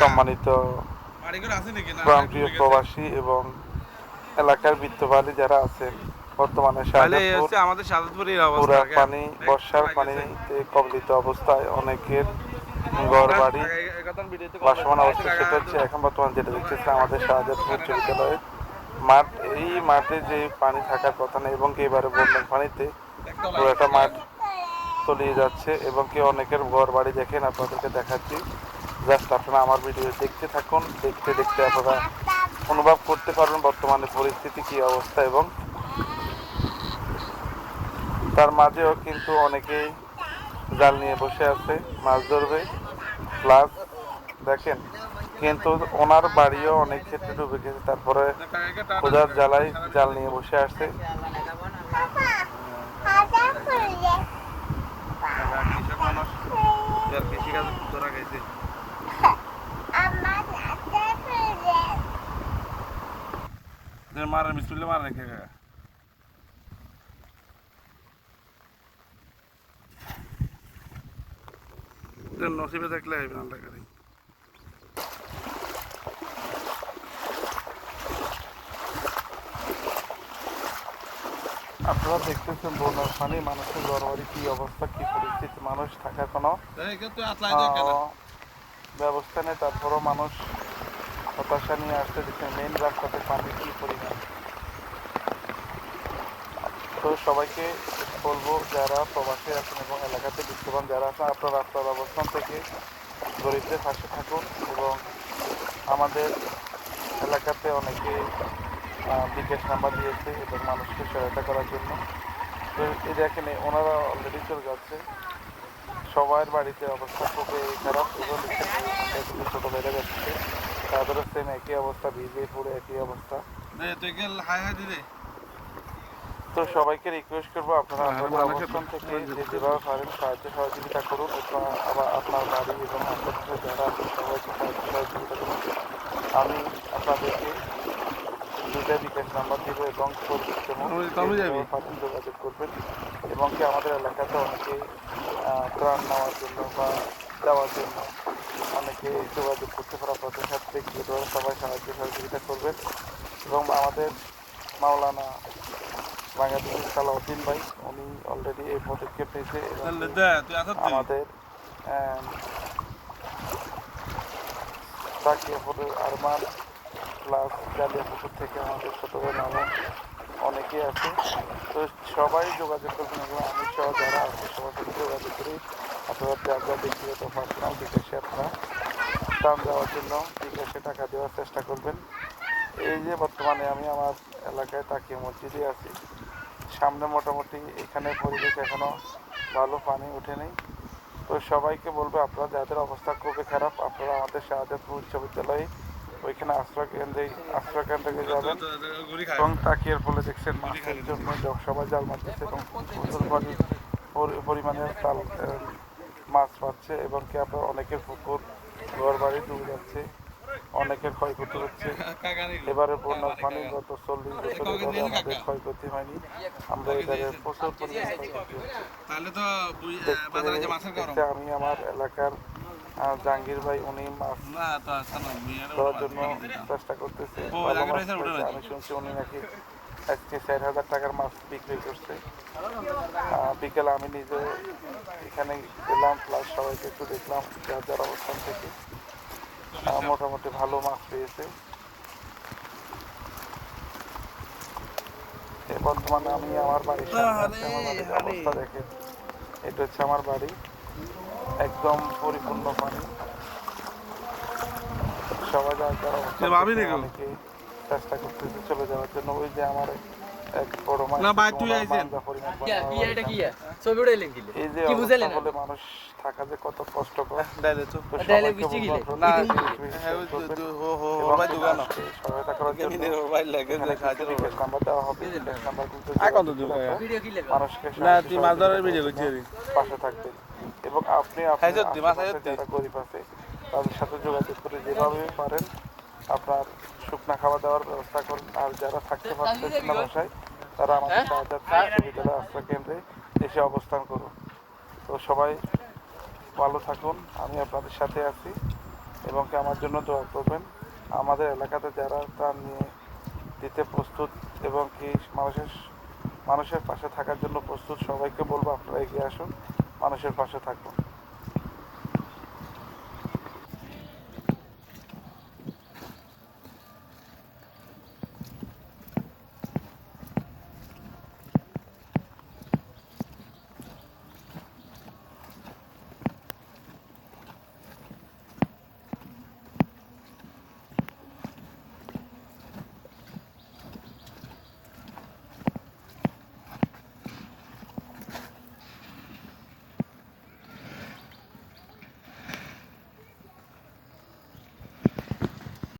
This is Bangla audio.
সম্মানিত প্রাণপ্রিয় প্রবাসী এবং এলাকার বিত্তবালী যারা আছেন বর্তমানে পুরা পানি বর্ষার পানিতে কবলিত অবস্থায় অনেকের ঘর বাড়ি বাসমান অবস্থা সেটা হচ্ছে এখন বর্তমান যেটা দেখতেছে আমাদের শাহজাদপুর উচ্চ বিদ্যালয়ের মাঠ। এই মাঠে যে পানি থাকার কথা নেই এবং কি এবারে বন্যার পানিতে পুরোটা মাঠ তলিয়ে যাচ্ছে এবং কি অনেকের ঘর বাড়ি দেখেন আপনাদেরকে দেখাচ্ছি। জাস্ট আপনারা আমার ভিডিও দেখতে থাকুন, দেখতে দেখতে আপনারা অনুভব করতে পারবেন বর্তমানে পরিস্থিতি কি অবস্থা এবং তার মাঝেও কিন্তু অনেকেই জাল নিয়ে বসে আছে, মাছ ধরবে। প্লাস দেখেন, কিন্তু ওনার বাড়িও অনেক ক্ষেত্রে ডুবে গেছে, তারপরে খোঁজার জ্বালায় জাল নিয়ে বসে আসছে কৃষক মানুষ যার কৃষিকাজ ধরা গেছে মারা মিস্ত্রি মারা রেখে গা নসিবে থাকলে আইবে না লাগে আপনারা দেখতেছেন বন্যার পানি মানুষের ঘরবাড়ি কি অবস্থা কি পরিস্থিতি মানুষ থাকার কোনো ব্যবস্থা নেই তারপরও মানুষ হতাশা নিয়ে আসতে দেখছেন মেন রাস্তাতে পানি কি পরিমাণ? তো সবাইকে বলব যারা প্রবাসী আছেন এবং এলাকাতে বিদ্যমান যারা আছেন, আপনার রাস্তার অবস্থান থেকে গরিবদের পাশে থাকুন এবং আমাদের এলাকাতে অনেকে বিকাশ নাম্বার দিয়েছে এবং মানুষকে সহায়তা করার জন্য। তো এই দেখেন, ওনারা অলরেডি চলে যাচ্ছে। সবার বাড়িতে অবস্থা খুবই খারাপ এবং ছোটো বেড়ে যাচ্ছে। তাদেরও সেম একই অবস্থা ভিজে পুরো একই অবস্থা। তুই গেল হাই হাই দিদি তো সবাইকে রিকোয়েস্ট করব আপনারা হ্যাঁ, আপনাদের অবস্থান থেকে যে যেভাবে পারেন সাহায্য সহযোগিতা করুন এবং আবার আপনার বাড়ি এবং আশেপাশে যারা সবাইকে সাহায্য সহযোগিতা করুন। আমি আপনাদেরকে দুইটা বিকাশ নাম্বার দিব এবং যোগাযোগ করবেন এবং কি আমাদের এলাকাতে অনেকে ত্রাণ নেওয়ার জন্য বা দেওয়ার জন্য অনেকে যোগাযোগ করতে পারে আপনাদের সাথে সবাই সাহায্য সহযোগিতা করবেন এবং আমাদের মাওলানা বাংলাদেশের সালাউদ্দিন ভাই উনি অলরেডি এই পদক্ষেপ নিয়েছে আমাদের তাকিয়াপুরের আরমান প্লাস জালিয়াপুকুর থেকে আমাদের ছোট ভাই মামুন অনেকেই আছে। তো সবাই যোগাযোগ করবেন এবং আমি সহ যারা আছে সবার সাথে যোগাযোগ করি। আপনারা যা যা ব্যক্তিগত পার্সোনাল বিকাশে আপনারা দাম দেওয়ার জন্য বিকাশে টাকা দেওয়ার চেষ্টা করবেন। এই যে বর্তমানে আমি আমার এলাকায় তাকিয়ে মসজিদে আছি। সামনে মোটামুটি এখানে পরিবেশ এখনও ভালো, পানি ওঠেনি তো সবাইকে বলব, আপনারা যাদের অবস্থা খুবই খারাপ, আপনারা আমাদের শাহজাদপুর উচ্চ বিদ্যালয়ে ওইখানে আশ্রয় কেন্দ্রে আশ্রয় কেন্দ্রে যাবেন। এবং তাকিয়ার ফলে দেখছেন মাছের জন্য সবাই জাল মারতেছে এবং পরিমাণে তাল মাছ পাচ্ছে এবং কি আপনার অনেকের পুকুর ঘর বাড়ি ডুবে যাচ্ছে অনেকের ক্ষয়ক্ষতি হচ্ছে। এবারে বন্যার পানি গত চল্লিশ বছর এবারে আমাদের ক্ষয়ক্ষতি হয়নি। আমরা এবারে প্রচুর পরিমাণে ক্ষয়ক্ষতি হচ্ছে। আমি আমার এলাকার জাহাঙ্গীর ভাই উনি মাছ বুইয়ারে দেওয়ার জন্য চেষ্টা করতেছে। আমি শুনছি উনি নাকি আজকে চার হাজার টাকার মাছ বিক্রি করছে। বিকেলে আমি নিজে এখানে গেলাম প্লাস সবাইকে একটু দেখলাম যার যার অবস্থান থেকে। মোটামুটি ভালো মাছ পেয়েছে। বর্তমানে আমি আমার বাড়ির সামনে আমার বাড়ির অবস্থা দেখেন। এটা হচ্ছে আমার বাড়ি। একদম পরিপূর্ণ পানি। সবাই যার যার? অনেকে চেষ্টা করতেছে চলে যাওয়ার জন্য। ওই যে আমার না, ভাই, তুই আইছেন। ছবি উঠাইলেন কিলে এই যে কি অবস্থা বুঝাইলেন? বলে মানুষ থাকা যে কত গিলে। না হ্যাঁ ওই করবেন তো হো হো হো ভাই দোকান সহায়তা করার জন্য কেমিনের ভাই লাগে যে খাইতে নাম্বার দেওয়া হবে। নাম্বার কিন্তু মানুষকে না তুই মাছ ধরার ভিডিও করছিস পাশে থাকবেন এবং আপনি আপনার তুই? যারা গরিব আছে তাদের সাথে যোগাযোগ করে যেভাবে পারেন। আপনার শুকনা খাওয়া দাওয়ার ব্যবস্থা করুন। আর যারা থাকতে পারতেছেন না বাসায় তারা আমাদের সাহায্য বিদ্যালয় আশ্রয় কেন্দ্রে এসে অবস্থান করুন। তো সবাই ভালো থাকুন। আমি আপনাদের সাথে আছি এবং কি আমার জন্য দোয়া করবেন। আমাদের এলাকাতে যারা ত্রাণ নিয়ে দিতে প্রস্তুত এবং কি মানুষের মানুষের পাশে থাকার জন্য প্রস্তুত সবাইকে বলব আপনারা এগিয়ে আসুন। মানুষের পাশে থাকুন।